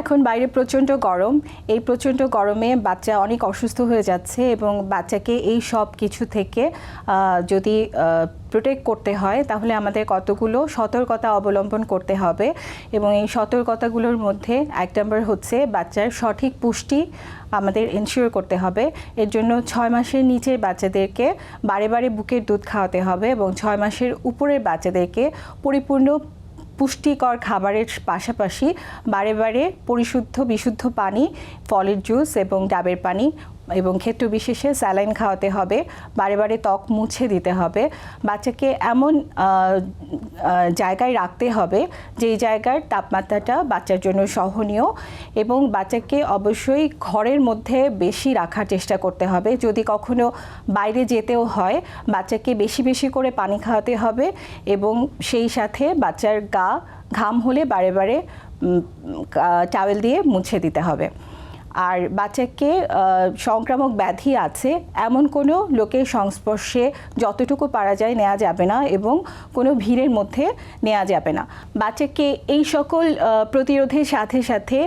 এখন বাইরে প্রচণ্ড গরম। এই প্রচণ্ড গরমে বাচ্চা অনেক অসুস্থ হয়ে যাচ্ছে এবং বাচ্চাকে এই সব কিছু থেকে যদি প্রোটেক্ট করতে হয়, তাহলে আমাদের কতগুলো সতর্কতা অবলম্বন করতে হবে। এবং এই সতর্কতাগুলোর মধ্যে এক নম্বর হচ্ছে বাচ্চার সঠিক পুষ্টি আমাদের এনশিওর করতে হবে। এর জন্য ছয় মাসের নিচের বাচ্চাদেরকে বারে বারে বুকের দুধ খাওয়াতে হবে এবং ছয় মাসের উপরের বাচ্চাদেরকে পরিপূর্ণ পুষ্টিকর খাবারের পাশাপাশি বারে বারে পরিশুদ্ধ বিশুদ্ধ পানি ফলের জুস এবং ডাবের পানি এবং ক্ষেত্র বিশেষে স্যালাইন খাওয়াতে হবে, বারে বারে ত্বক মুছে দিতে হবে, বাচ্চাকে এমন জায়গায় রাখতে হবে যেই জায়গার তাপমাত্রাটা বাচ্চার জন্য সহনীয় এবং বাচ্চাকে অবশ্যই ঘরের মধ্যে বেশি রাখার চেষ্টা করতে হবে। যদি কখনো বাইরে যেতেও হয়, বাচ্চাকে বেশি বেশি করে পানি খাওয়াতে হবে এবং সেই সাথে বাচ্চার গা ঘাম হলে বারে বারে টাওয়েল দিয়ে মুছে দিতে হবে। আর বাচ্চাকে সংক্রামক ব্যাধি আছে, এমন কোনো লোকের সংস্পর্শে যতটুকু পারা যায় নেওয়া যাবে না এবং কোনো ভিড়ের মধ্যে নেওয়া যাবে না। বাচ্চাকে এই সকল প্রতিরোধের সাথে সাথে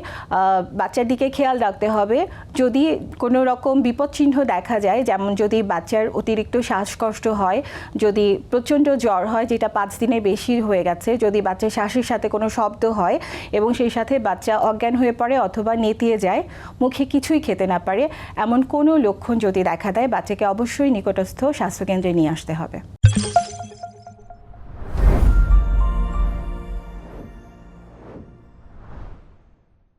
বাচ্চার দিকে খেয়াল রাখতে হবে। যদি কোনো রকম বিপদচিহ্ন দেখা যায়, যেমন যদি বাচ্চার অতিরিক্ত শ্বাসকষ্ট হয়, যদি প্রচণ্ড জ্বর হয়, যেটা পাঁচ দিনের বেশি হয়ে গেছে, যদি বাচ্চার শ্বাসের সাথে কোনো শব্দ হয় এবং সেই সাথে বাচ্চা অজ্ঞান হয়ে পড়ে অথবা নেতিয়ে যায় মুখে কিছুই খেতে না পারে, এমন কোনো লক্ষণ যদি দেখা দেয়, বাচ্চাকে অবশ্যই নিকটস্থ স্বাস্থ্যকেন্দ্রে নিয়ে আসতে হবে।